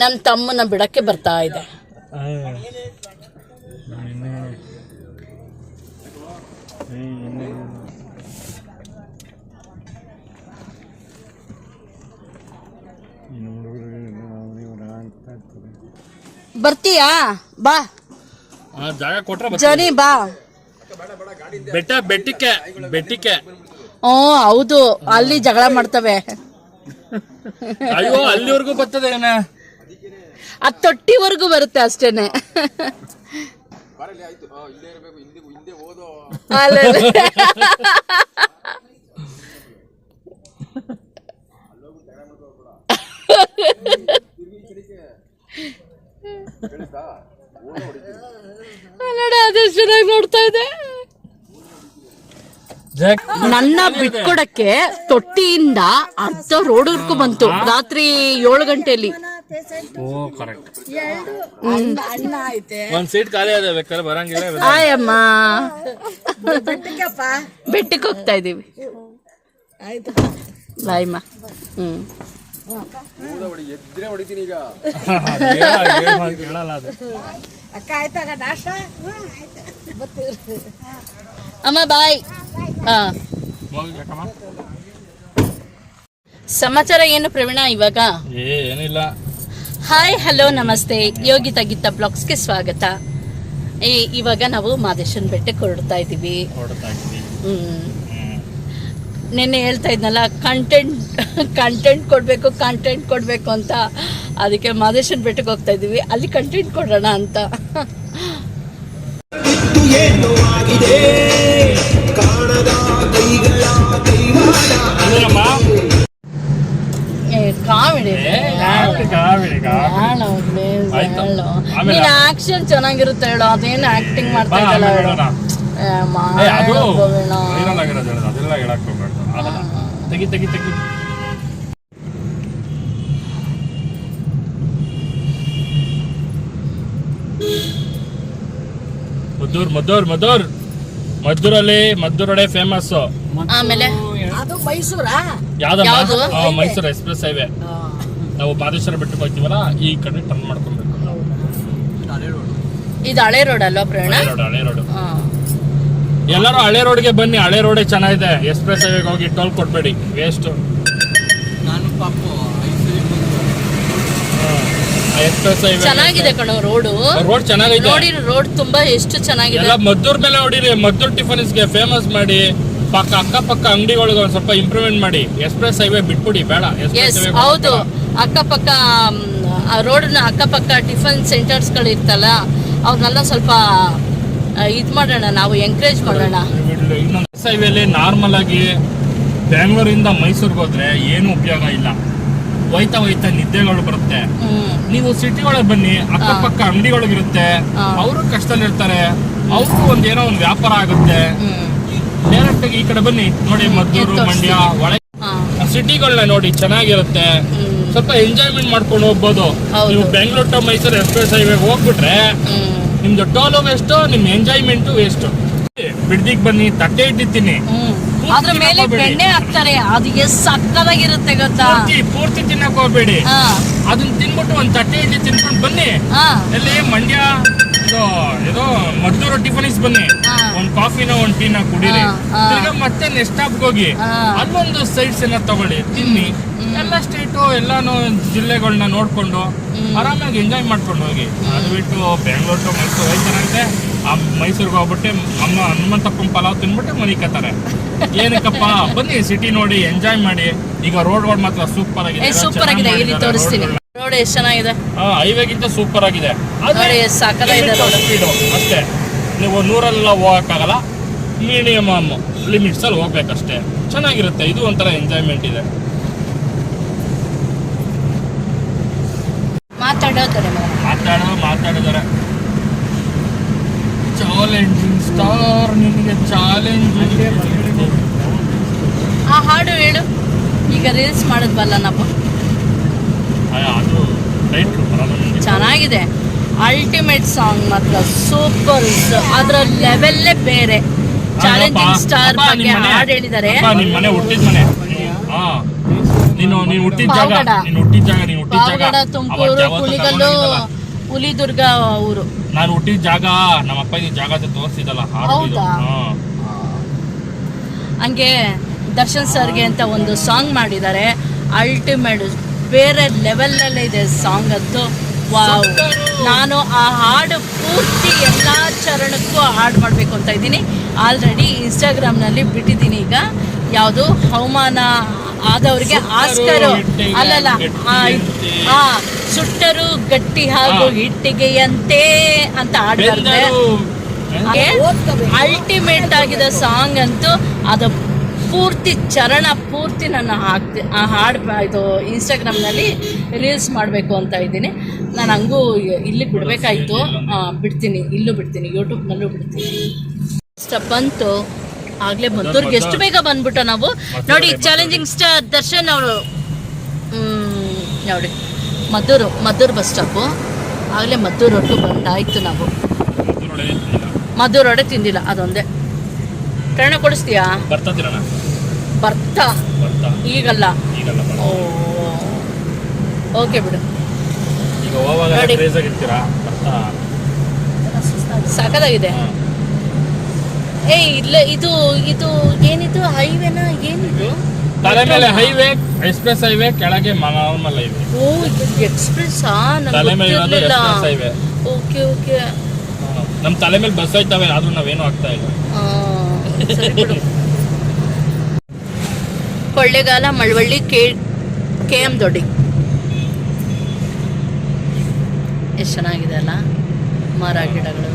ನನ್ನ ತಮ್ಮನ ಬಿಡಕ್ಕೆ ಬರ್ತಾ ಇದೆ. ಬರ್ತೀಯಾ? ಬಾ. ಜಾಗ ಕೊಟ್ರ. ಜನಿ ಬಾ. ಬೆಟ್ಟ ಬೆಟ್ಟಿಕೆ ಬೆಟ್ಟಿಕೆ ಹ್ಞೂ ಹೌದು. ಅಲ್ಲಿ ಜಗಳ ಮಾಡ್ತವೆ. ಅಯ್ಯೋ ಅಲ್ಲಿವರೆಗೂ ಬರ್ತದೆ ಏನ? ಅದು ತೊಟ್ಟಿವರೆಗೂ ಬರುತ್ತೆ ಅಷ್ಟೇನೆ. ನೋಡ ಅದೆಷ್ಟು ಚೆನ್ನಾಗಿ ನೋಡ್ತಾ ಇದೆ. ನನ್ನ ಬಿಟ್ಕೊಡಕ್ಕೆ ತೊಟ್ಟಿಯಿಂದ ಅರ್ಧ ರೋಡ್ವರ್ಗೂ ಬಂತು. ರಾತ್ರಿ ಏಳು ಗಂಟೆಯಲ್ಲಿ. ಓ ಕರೆಕ್ಟ್ ಒಂದ್ ಸೀಟ್ ಖಾಲಿ ಅದ ಬೇಕಾದ್ರೆ ಬರಂಗಿಲ್ಲ ಆಯಮ್ಮ ಬೆಟ್ಟಕ್ಕೆ ಹೋಗ್ತಾ ಇದೀವಿ. ಬಾಯಮ್ಮ ಹ್ಮ್. ಅಮ್ಮ ಬಾಯ್. ಹಾ. ಸಮಾಚಾರ ಏನು ಪ್ರವೀಣ ಇವಾಗ? ಏ ಏನಿಲ್ಲ. ಹಾಯ್ ಹಲೋ ನಮಸ್ತೆ ಯೋಗಿತಾ ಗೀತಾ ಬ್ಲಾಗ್ಸ್ಗೆ ಸ್ವಾಗತ. ಈ ಇವಾಗ ನಾವು ಮಾದೇಶನ್ ಬೆಟ್ಟಕ್ಕೆ ಹೊರಡ್ತಾ ಇದ್ದೀವಿ. ನಿನ್ನೆ ಹೇಳ್ತಾ ಇದ್ನಲ್ಲ ಕಂಟೆಂಟ್ ಕಂಟೆಂಟ್ ಕೊಡಬೇಕು ಕಂಟೆಂಟ್ ಕೊಡಬೇಕು ಅಂತ. ಅದಕ್ಕೆ ಮಾದೇಶನ್ ಬೆಟ್ಟಕ್ಕೆ ಹೋಗ್ತಾ ಇದ್ದೀವಿ. ಅಲ್ಲಿ ಕಂಟೆಂಟ್ ಕೊಡೋಣ ಅಂತ. ಇತ್ತು ಏನು ಆಗಿದೆ. ಕಾಣದ ಕೈಗಳ ಕೈವಾಡ. ಅಂದ್ರಮ್ಮ? ಏ, ಕಾಮಿಡಿ. ನೀನ್ ಆಕ್ಷನ್ ಚೆನ್ನಾಗಿರುತ್ತೆ ಹೇಳು ಅದೇನ್ ಆಕ್ಟಿಂಗ್ ಮಾಡ್ತಾ ಇದ್ದಲ್ಲ ಹೇಳು. ತೆಗಿ ತೆಗಿ ತೆಗಿ. ಮದ್ದೂರ್ ಮದ್ದೂರ್ ಮದ್ದೂರ್. ಮದ್ದೂರಲ್ಲಿ ಮದ್ದೂರಡೆ ಫೇಮಸ್ ಆಮೇಲೆ? ಅದು ಮೈಸೂರಾ? ಯಾವ್ದು? ಮೈಸೂರು ಎಕ್ಸ್ಪ್ರೆಸ್ ಹೈವೇ ನಾವು ಬಾದೇಶ್ವರ ಬೆಟ್ಟಕ್ಕೆ ಹೋಗ್ತೀವಲ್ಲ ಈ ಕಡೆ ಟರ್ನ್ ಮಾಡ್ಕೊಬೇಕು. ಇದು ಹಳೆ ರೋಡ್ ಅಲ್ವಾ ಪ್ರವೀಣ? ಹಳೆ ರೋಡ್ ಹಳೆ ರೋಡ್ ಹಾ. ಎಲ್ಲರೂ ಹಳೆ ರೋಡ್ಗೆ ಬನ್ನಿ ಹಳೆ ರೋಡೇ ಚೆನ್ನಾಗಿದೆ. ಎಕ್ಸ್ಪ್ರೆಸ್ ಹೈವೇಗೆ ಹೋಗಿ ಟೋಲ್ ಕೊಡ್ಬೇಡಿ ವೇಸ್ಟ್ ನಾನು ಪಾಪು ಚೆನ್ನಾಗಿದೆ ಕಣೋ ರೋಡು ರೋಡ್ ಚೆನ್ನಾಗಿದೆ ನೋಡಿ ರೋಡ್ ತುಂಬಾ ಎಷ್ಟು ಚೆನ್ನಾಗಿದೆ. ಎಲ್ಲ ಮದ್ದೂರ್ ಮೇಲೆ ಹೊಡಿರಿ ಮದ್ದೂರ್ ಟಿಫನ್ಸ್ಗೆ ಫೇಮಸ್ ಮಾಡಿ ಪಕ್ಕ ಅಕ್ಕಪಕ್ಕ ಅಂಗಡಿಗಳಿಗೆ ಒಂದ್ ಸ್ವಲ್ಪ ಇಂಪ್ರೂವ್ಮೆಂಟ್ ಮಾಡಿ. ಎಕ್ಸ್ಪ್ರೆಸ್ ಹೈವೇ ಬಿಟ್ಬಿಡಿ ಬೇಡ. ಎಕ್ಸ್ಪ್ರೆಸ್ ಹೈವೇ ಹೌದು. ಅಕ್ಕಪಕ್ಕ ರೋಡ್ನ ಅಕ್ಕಪಕ್ಕ ಟಿಫನ್ ಸೆಂಟರ್ಸ್ಗಳು ಇರ್ತಲ್ಲ ಅವ್ರನ್ನೆಲ್ಲ ಸ್ವಲ್ಪ ಇದು ಮಾಡೋಣ ನಾವು ಎಂಕರೇಜ್ ಮಾಡೋಣ. ಹೈವೇಲಿ ನಾರ್ಮಲ್ ಆಗಿ ಬೆಂಗಳೂರಿಂದ ಮೈಸೂರಿಗೆ ಹೋದ್ರೆ ಏನು ಉಪಯೋಗ ಇಲ್ಲ. ಹೋಯ್ತಾ ಹೋಯ್ತಾ ನಿದ್ದೆಗಳು ಬರುತ್ತೆ. ನೀವು ಸಿಟಿ ಒಳಗೆ ಬನ್ನಿ ಅಕ್ಕಪಕ್ಕ ಅಂಗಡಿಗಳಿರುತ್ತೆ ಇರುತ್ತೆ ಅವರು ಕಷ್ಟದಲ್ಲಿರ್ತಾರೆ ಅವ್ರಿಗೂ ಒಂದ್ ಏನೋ ಒಂದು ವ್ಯಾಪಾರ ಆಗುತ್ತೆ. ಡೈರೆಕ್ಟ್ ಆಗಿ ಈ ಕಡೆ ಬನ್ನಿ ನೋಡಿ ಮದ್ದೂರು ಮಂಡ್ಯ ಒಳಗೆ ಸಿಟಿಗಳನ್ನ ನೋಡಿ ಚೆನ್ನಾಗಿರುತ್ತೆ. ಸ್ವಲ್ಪ ಎಂಜಾಯ್ಮೆಂಟ್ ಮಾಡ್ಕೊಂಡು ಹೋಗ್ಬೋದು. ನೀವು Bengaluru to Mysuru express highway ಹೋಗ್ಬಿಟ್ರೆ ನಿಮ್ದು ಟೋಲು ವೇಸ್ಟ್ ನಿಮ್ ಎಂಜಾಯ್ಮೆಂಟ್ ವೇಸ್ಟ್ ಬಿಡ್ದಿಗ್ ಬನ್ನಿ ತಟ್ಟೆ ಇಟ್ಟಿರ್ತೀನಿ. ಅದ್ರ ಮೇಲೆ ಬೆಣ್ಣೆ ಹಾಕ್ತಾರೆ. ಅದು ಎಷ್ಟು ಸಕ್ಕದಾಗಿರುತ್ತೆ ಗೊತ್ತಾ? ಪೂರ್ತಿ ತಿನ್ನಕ್ ಹೋಗ್ಬೇಡಿ ಅದನ್ನ ತಿನ್ಬಿಟ್ಟು ಒಂದ್ ತಟ್ಟೆ ಇಡ್ಲಿ ತಿನ್ಕೊಂಡು ಬನ್ನಿ. ಎಲ್ಲಿ ಮಂಡ್ಯ ಇದು ಮದ್ದೂರು ಟಿಫನಿಸ್ ಬನ್ನಿ. ಒಂದ್ ಕಾಫಿನ ಒಂದ್ ಟೀನ ಕುಡಿರಿ. ಮತ್ತೆ ನೆಕ್ಸ್ಟ್ ಸ್ಟಾಪ್ ಹೋಗಿ. ಅಲ್ಲೊಂದು ಸೈಡ್ಸ್ ಎಲ್ಲ ತಗೊಳ್ಳಿ. ತಿನ್ನಿ. ಎಲ್ಲ ಸ್ಟೇಟು ಎಲ್ಲಾನು ಜಿಲ್ಲೆಗಳನ್ನ ನೋಡಿಕೊಂಡು ಆರಾಮಾಗಿ ಎಂಜಾಯ್ ಮಾಡ್ಕೊಂಡು ಹೋಗಿ. ಅದು ಬಿಟ್ಟು ಬೆಂಗಳೂರು ಟು ಮೈಸೂರು ಹೋಯ್ತಾರಂತೆ ಆ ಮೈಸೂರಿಗೆ ಹೋಗ್ಬಿಟ್ಟು ಅಮ್ಮ ಹನುಮಂತಪ್ಪನ ಪಲಾವ್ ತಿನ್ಬಿಟ್ಟು ಮನಿಕತ್ತಾರೆ ಏನಕ್ಕಪ್ಪ ಬನ್ನಿ ಸಿಟಿ ನೋಡಿ ಎಂಜಾಯ್ ಮಾಡಿ. ಈಗ ರೋಡ್ಗಳು ಮಾತ್ರ ಸೂಪರ್ ಆಗಿದೆ. ಸೂಪರ್ ಆಗಿದೆ. ಇಲ್ಲಿ ತೋರಿಸ್ತೀನಿ. ರೋಡ್ ಎಷ್ಟು ಚೆನ್ನಾಗಿದೆ. ಹೈವೇಗಿಂತ ಸೂಪರ್ ಆಗಿದೆ. ಸ್ಪೀಡು ಅಷ್ಟೇ. ನೀವು ನೂರಲ್ಲ ಹೋಗಕ್ಕಾಗಲ್ಲ. ಮೀಡಿಯಮ್ ಲಿಮಿಟ್ಸ್ ಅಲ್ಲಿ ಹೋಗ್ಬೇಕಷ್ಟೇ. ಚೆನ್ನಾಗಿರುತ್ತೆ. ಇದು ಒಂಥರ ಎಂಜಾಯ್ಮೆಂಟ್ ಇದೆ. ಮಾತಾಡೋತಾರೆ ಮಾತಾಡೋ ಮಾತಾಡಿದಾರೆ ಚಾಲೆಂಜಿಂಗ್ ಸ್ಟಾರ್ ನಿನಗೆ ಚಾಲೆಂಜ್ ಆ ಹಾಡು ಹೇಳು. ಈಗ ರೀಲ್ಸ್ ಮಾಡಿದ್ವಲ್ಲ ನಾವು. ಅದು ಚೆನ್ನಾಗಿದೆ. ಅಲ್ಟಿಮೇಟ್ ಸಾಂಗ್ ಮಾತ್ರ. ಸೂಪರ್ ಅದ್ರ ಲೆವೆಲ್ಲೇ ಬೇರೆ. ಚಾಲೆಂಜಿಂಗ್ ಸ್ಟಾರ್ ಬಗ್ಗೆ ಹಾಡು ಹೇಳಿದ್ದಾರೆ ಅಪ್ಪ, ನಿಮ್ ಮನೆ ಹುಟ್ಟಿದ ಮನೆ. ಹಾ ನೀನು ನೀನು ಹುಟ್ಟಿದ ಜಾಗ. ನೀನು ಹುಟ್ಟಿದ ಜಾಗ ಪಾವಗಡ ತುಮಕೂರು ಹುಲಿಗಲ್ಲು ಹುಲಿದುರ್ಗ ಊರು. ನಾನು ಹುಟ್ಟಿದ ಜಾಗ ನಮ್ಮ ಅಪ್ಪ ಜಾಗ ಅಂತ ತೋರಿಸಿದಲ್ಲ ಹೌದಾ? ಹಂಗೆ ದರ್ಶನ್ ಸರ್ಗೆ ಅಂತ ಒಂದು ಸಾಂಗ್ ಮಾಡಿದ್ದಾರೆ. ಅಲ್ಟಿಮೇಟ್ ಬೇರೆ ಲೆವೆಲಲ್ಲೇ ಇದೆ ಸಾಂಗ್ ಅಂತೂ. ವಾವ್. ನಾನು ಆ ಹಾಡು ಪೂರ್ತಿ ಎಲ್ಲ ಚರಣಕ್ಕೂ ಹಾಡು ಮಾಡಬೇಕು ಅಂತ ಇದ್ದೀನಿ. ಆಲ್ರೆಡಿ ಇನ್ಸ್ಟಾಗ್ರಾಮ್ನಲ್ಲಿ ಬಿಟ್ಟಿದ್ದೀನಿ ಈಗ. ಯಾವುದು? ಹವಾಮಾನ ಆದವ್ರಿಗೆ ಆಸ್ಕರು. ಅಲ್ಲ ಅಲ್ಲಲ್ಲ ಹಾ. ಸುಟ್ಟರು ಗಟ್ಟಿ ಹಾಗೂ. ಹಿಟ್ಟಿಗೆಯಂತೆ ಅಂತ ಹಾಡ್ತಾರೆ. ಅಲ್ಟಿಮೇಟ್ ಆಗಿದ ಸಾಂಗ್ ಅಂತೂ ಅದು ಪೂರ್ತಿ ಚರಣ ಪೂರ್ತಿ ನಾನು ಹಾಕ್ತಿ ಆ ಹಾಡು ಇದು ಇನ್ಸ್ಟಾಗ್ರಾಮ್ನಲ್ಲಿ ರೀಲ್ಸ್ ಮಾಡಬೇಕು ಅಂತ ಇದ್ದೀನಿ. ನಾನು ಹಂಗೂ ಇಲ್ಲಿ ಬಿಡಬೇಕಾಯ್ತು. ಬಿಡ್ತೀನಿ ಇಲ್ಲೂ ಬಿಡ್ತೀನಿ ಯೂಟ್ಯೂಬ್ನಲ್ಲೂ ಬಿಡ್ತೀನಿ. ಸ್ಟೆಪ್ ಬಂತು ಆಗಲೇ ಮದ್ದೂರ್ಗೆ ಎಷ್ಟು ಬೇಗ ಬಂದ್ಬಿಟ್ಟ ನಾವು? ನೋಡಿ ಚಾಲೆಂಜಿಂಗ್ ಸ್ಟಾರ್ ದರ್ಶನ್ ಅವರು ನೋಡಿ. Maddur Maddur bus stop. ಆಗಲೇ ಮದ್ದೂರು ಒಟ್ಟು ಬಂದಾಯ್ತು ನಾವು. ಮದ್ದೂರು ವಡೆ ತಿಂದಿಲ್ಲ ಅದೊಂದೇ. ಪ್ರಯಾಣ ಕೊಡಿಸ್ತೀಯಾ? ಬರ್ತಾ ಈಗಲ್ಲ? ಓಕೆ ಬಿಡು. ನೋಡಿ. ಸಾಕಾಗಿದೆ. ಏ ಇಲ್ಲ ಇದು ಇದು ಏನಿದು? ಹೈವೇನಾ ಏನಿದು? ತಲೆ ಮೇಲೆ ಹೈವೇ ಎಕ್ಸ್ಪ್ರೆಸ್ ಹೈವೇ ಕೆಳಗೆ ನಾರ್ಮಲ್ ಹೈವೇ ಓ ಎಕ್ಸ್ಪ್ರೆಸ್ ತಲೆ ಮೇಲೆ ಇರೋದು ಎಕ್ಸ್ಪ್ರೆಸ್ ಹೈವೇ ಓಕೆ ಓಕೆ. ನಮ್ಮ ತಲೆ ಮೇಲೆ ಬಸ್ ಹೋಯ್ತವೆ ಆದ್ರೂ ನಾವೇನು ಆಗ್ತಾ ಇಲ್ಲ. ಸರಿ ಬಿಡು. Kollegal Malavalli K K M Doddi. ಎಷ್ಟು ಚೆನ್ನಾಗಿದೆ ಅಲ್ಲ? ಮರ ಗಿಡಗಳು.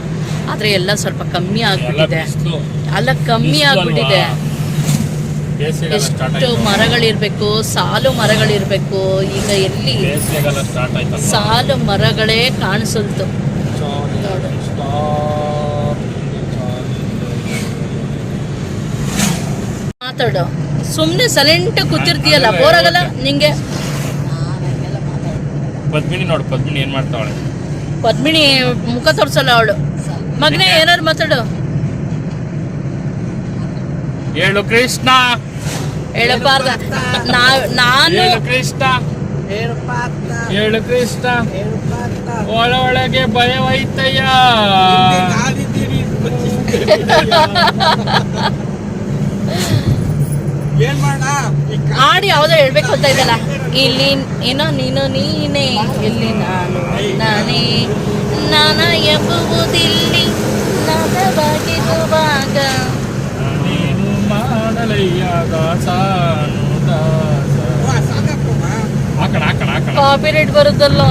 ಆದರೆ ಎಲ್ಲ ಸ್ವಲ್ಪ ಕಮ್ಮಿ ಆಗ್ಬಿಟ್ಟಿದೆ. ಅಲ್ಲ ಕಮ್ಮಿ ಆಗ್ಬಿಟ್ಟಿದೆ. ಎಷ್ಟು ಮರಗಳಿರ್ಬೇಕು ಸಾಲು ಮರಗಳಿರ್ಬೇಕು. ಈಗ ಎಲ್ಲಿ ಸಾಲು ಮರಗಳೇ ಕಾಣಿಸಲ್ತು. ಮಾತಾಡು. ಸುಮ್ಮನೆ ಸೈಲೆಂಟ್ ಕೂತಿರ್ತೀಯಲ್ಲ ಬೋರ್ ಆಗಲ್ಲ? ನಿಂಗೆ? ಪದ್ಮಿನಿ ನೋಡು ಪದ್ಮಿನಿ ಏನ್ ಮಾಡ್ತಾವಳೆ? ಪದ್ಮಿನಿ ಮುಖ ತೋರ್ಸಲ್ಲ ಅವಳು. ಮಗನೇ ಏನಾರು ಮಾತಾಡು. ಹೇಳು ಕೃಷ್ಣ. ಹೇಳಬಾರ್ದ ನಾ- ನಾನು ಹೇಳು ಕೃಷ್ಣ. ಹೇಳು ಕೃಷ್ಣ. ಒಳ ಒಳಗೆ ಭಯವಾಯ್ತಯ್ಯ ಹಾಡು ಯಾವುದೋ ಹೇಳ್ಬೇಕು ಅಂತ ಇದಲ್ಲ ಇಲ್ಲಿ ಏನೋ ನೀನು ನೀನೇ. ಇಲ್ಲಿ ನಾನು ನಾನೇ. ನಾನ ಎಂಬುವುದಿಲ್ಲಿ. ಕಾಪಿರೇಟ್ ಬರುತ್ತಲ್ಲ?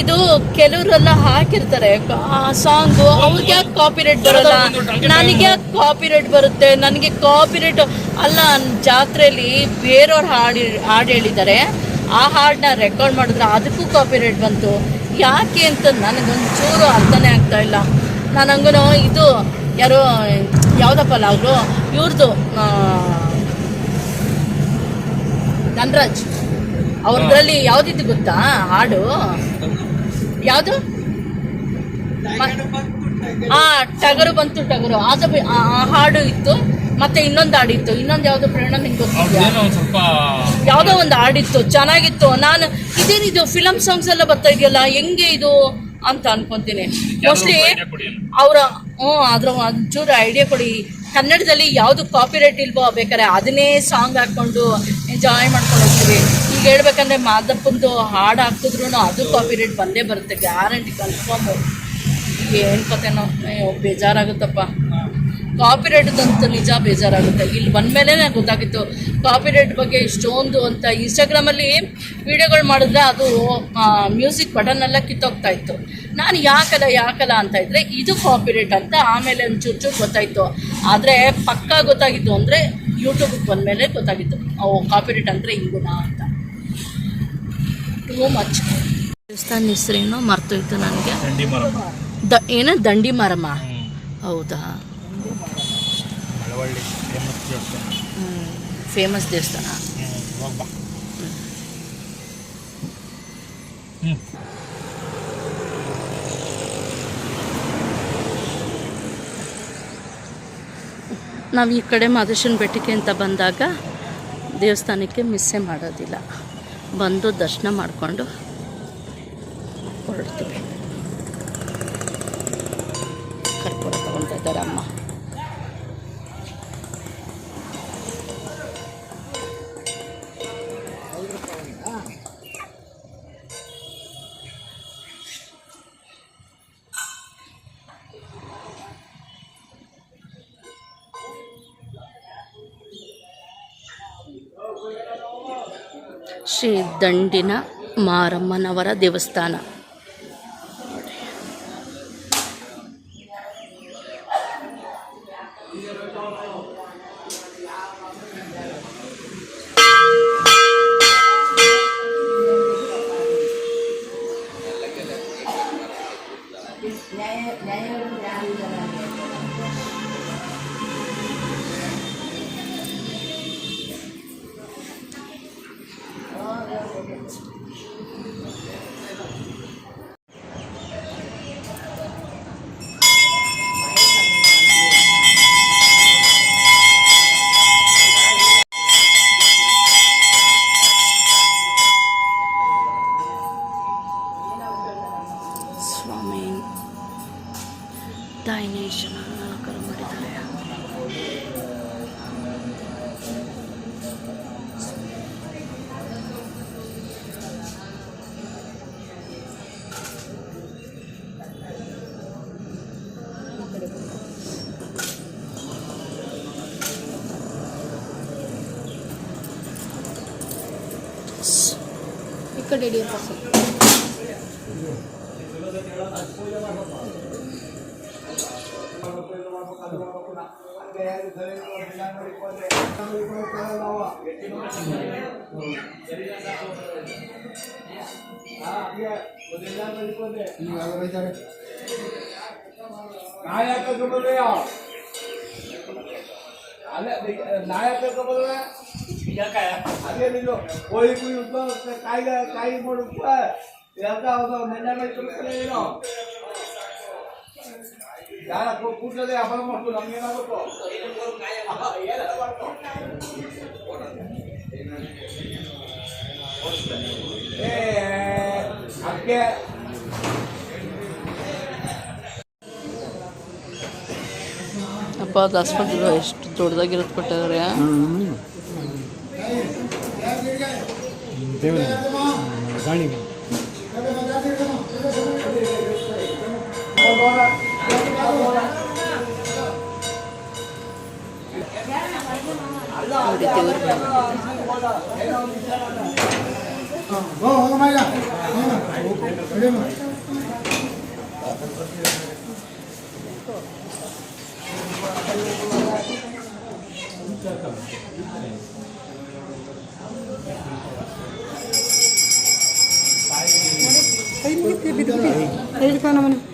ಇದು ಕೆಲವರೆಲ್ಲ ಹಾಕಿರ್ತಾರೆ. ಆ ಸಾಂಗ್ ಅವ್ರಿಗೆ ಯಾಕೆ ಕಾಪಿರೇಟ್ ಬರಲ್ಲ? ನನಗೆ ಯಾಕೆ ಕಾಪಿರೇಟ್ ಬರುತ್ತೆ? ನನಗೆ ಕಾಪಿರೇಟ್ ಅಲ್ಲ ಜಾತ್ರೆಯಲ್ಲಿ ಬೇರೆಯವ್ರು ಹಾಡಿ ಹಾಡು ಹೇಳಿದ್ದಾರೆ. ಆ ಹಾಡನ್ನ ರೆಕಾರ್ಡ್ ಮಾಡಿದ್ರೆ ಅದಕ್ಕೂ ಕಾಪಿರೇಟ್ ಬಂತು. ಯಾಕೆ ಅಂತ ನನಗೊಂಚೂರು ಅರ್ಥನೇ ಆಗ್ತಾ ಇಲ್ಲ. ನಾನು ಹಂಗೂ ಇದು ಯಾರೋ ಯಾವುದಪ್ಪಲ್ಲ ಅವರು ಇವ್ರದ್ದು ಧನ್ರಾಜ್. ಅವ್ರದ್ರಲ್ಲಿ ಯಾವ್ದಿತ್ತು ಗೊತ್ತಾ? ಹಾಡು? ಯಾವುದು? ಆ ಟಗರು ಬಂತು ಟಗರು. ಅದು ಆ ಹಾಡು ಇತ್ತು ಮತ್ತೆ ಇನ್ನೊಂದು ಹಾಡಿತ್ತು ಇನ್ನೊಂದು ಯಾವ್ದು ಪ್ರೇರಣ ನಿಂಗೆ ಗೊತ್ತಿಲ್ಲ ಯಾವ್ದೋ ಒಂದ್ ಹಾಡಿತ್ತು ಚೆನ್ನಾಗಿತ್ತು. ನಾನು ಇದೇನಿದು ಫಿಲಮ್ ಸಾಂಗ್ಸ್ ಎಲ್ಲ ಬರ್ತಾ ಇದೆಯಲ್ಲ ಹೆಂಗೆ ಇದು ಅಂತ ಅನ್ಕೊಂತೀನಿ. ಮೋಸ್ಟ್ಲಿ ಅವರ ಹ್ಞೂ ಅದ್ರ ಒಂಚೂರು ಐಡಿಯಾ ಕೊಡಿ. ಕನ್ನಡದಲ್ಲಿ ಯಾವುದು ಕಾಪಿರೈಟ್ ಇಲ್ವೋ ಬೇಕಾದ್ರೆ ಅದನ್ನೇ ಸಾಂಗ್ ಹಾಕ್ಕೊಂಡು ಎಂಜಾಯ್ ಮಾಡ್ಕೊಂಡು ಹೋಗ್ತೀವಿ. ಈಗ ಹೇಳ್ಬೇಕಂದ್ರೆ ಮಾದಪ್ಪಂದು ಹಾಡು ಹಾಕಿದ್ರು ಅದು ಕಾಪಿ ರೇಟ್ ಬಂದೇ ಬರುತ್ತೆ ಗ್ಯಾರಂಟಿ ಕನ್ಫರ್ಮು ಏನು ಕತೆನೋ ಬೇಜಾರಾಗುತ್ತಪ್ಪ. ಬೇಜಾರಾಗುತ್ತಪ್ಪ ಕಾಪಿರೈಟ್ದಂತೂ ನಿಜ ಬೇಜಾರಾಗುತ್ತೆ. ಇಲ್ಲಿ ಬಂದಮೇಲೆ ಗೊತ್ತಾಗಿತ್ತು ಕಾಪಿ ರೇಟ್ ಬಗ್ಗೆ ಇಷ್ಟೊಂದು ಅಂತ ಇನ್ಸ್ಟಾಗ್ರಾಮಲ್ಲಿ ವಿಡಿಯೋಗಳು ಮಾಡಿದ್ರೆ ಅದು ಮ್ಯೂಸಿಕ್ ಬಟನ್ ಎಲ್ಲ ಕಿತ್ತೋಗ್ತಾ ಇತ್ತು. ನಾನು ಯಾಕಲ್ಲ ಯಾಕಲ್ಲ ಅಂತ ಇದ್ರೆ ಇದು ಕಾಪಿ ರೇಟ್ ಅಂತ ಆಮೇಲೆ ಒಂದು ಚೂರು ಚೂರು ಗೊತ್ತಾಯಿತು. ಆದರೆ ಪಕ್ಕಾ ಗೊತ್ತಾಗಿತ್ತು ಅಂದರೆ ಯೂಟ್ಯೂಬಿಗೆ ಬಂದಮೇಲೆ ಗೊತ್ತಾಗಿತ್ತು. ಕಾಪಿ ರೇಟ್ ಅಂದರೆ ಹಿಂಗುನಾ ಅಂತ. ಟೂ ಮಚ್ ದೇವಸ್ಥಾನ ಹೆಸರೇನೋ ಮರ್ತೋಯ್ತು ನನಗೆ. ದ ಏನ? ದಂಡಿ ಮರಮ್ಮ ಹೌದಾ? ಫೇಮಸ್ ದೇವಸ್ಥಾನ. ನಾವು ಈ ಕಡೆ ಮಾದೇಶನ ಬೆಟ್ಟಕ್ಕೆ ಅಂತ ಬಂದಾಗ ದೇವಸ್ಥಾನಕ್ಕೆ ಮಿಸ್ಸೇ ಮಾಡೋದಿಲ್ಲ. ಬಂದು ದರ್ಶನ ಮಾಡಿಕೊಂಡು ಹೊರಡ್ತೀವಿ. ಕರ್ಪೂರ ತಗೊಳ್ತಾ ಅಮ್ಮ. ಶ್ರೀ ದಂಡಿನ ಮಾರಮ್ಮನವರ ದೇವಸ್ಥಾನ ದೈನೇಶನ ಅಲಂಕಾರ ಮಾಡಿದ್ದಾರೆ ಈ ಕಡೆ ಹಿಡಿಯಪ್ಪ ಸ್ವಲ್ಪ ನಾಯಕ ಕಬಲ್ವೆಯ ಅಲ್ಲ ನಾಯಕ ಕಬಲ್ವೆ ಅದೇ ನಿಲ್ಲು ಕೋಳಿ ಕುಯಿ ಉದ್ದ ಕಾಯಿಗ ಕಾಯಿ ಮಾಡುತ್ತ ಯಾಕ ಅವ್ನು ನೆನ್ನೆ ಮೇಲೆ ತಿಳ್ಕೊಳ್ಳೇ ಏನೋ ಯಾರ ಕೂಡಲೇ ಹಬ್ಬ ಮಾಡ್ತು ನಮ್ಗೇನಾಗಬೇಕು? ಏ ಅದಕ್ಕೆ ಅಪ್ಪ ಅದು ಆಸ್ಪತ್ರೆ ಎಷ್ಟು ದೊಡ್ಡದಾಗಿರೋದು ಕೊಟ್ಟಿದ್ದಾರೆ. ನೋಡಿ ದೇವ್ರ ಎಷ್ಟು